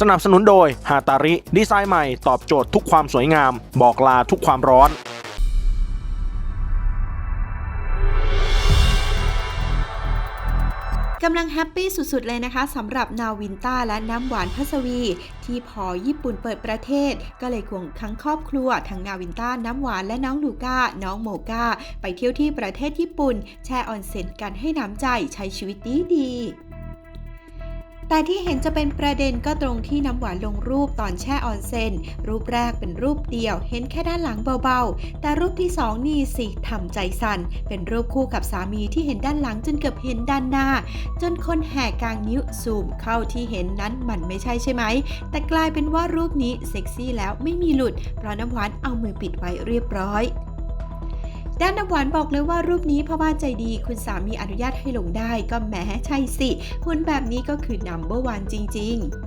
สนับสนุนโดยฮาตาริ ดีไซน์ใหม่ตอบโจทย์ทุกความสวยงาม บอกลาทุกความร้อนกำลังแฮปปี้สุดๆ เลยนะคะสำหรับนาวินต้าและน้ำหวานพัสวี ที่พอญี่ปุ่นเปิดประเทศ ก็เลยควงทั้งครอบครัว ทั้งนาวินต้าน้ำหวานและน้องลูก้า น้องโมก้า ไปเที่ยวที่ประเทศญี่ปุ่น แช่ออนเซ็นกันให้น้ำใจใช้ชีวิตดีดีๆ แต่ที่เห็นจะเป็นประเด็นก็ตรงที่น้ำหวานลงรูปตอนแช่ออนเซนรูปแรกเป็นรูปเดียว เห็นแค่ด้านหลังเบาๆ แต่รูปที่สองนี่สิทำใจสั่น เป็นรูปคู่กับสามีที่เห็นด้านหลังจนเกือบเห็นด้านหน้า จนคนแห่กางนิ้วซูมเข้าที่เห็นนั้นมันไม่ใช่ใช่ไหม แต่กลายเป็นว่ารูปนี้เซ็กซี่แล้วไม่มีหลุด เพราะน้ำหวานเอามือปิดไว้เรียบร้อย ด้านน้ำหวานบอกเลยว่ารูปนี้พ่อบ้านใจดี คุณสามีอนุญาตให้ลงได้ก็แหม้ใช่สิหุ่นแบบนี้ก็คือ number one จริง ๆ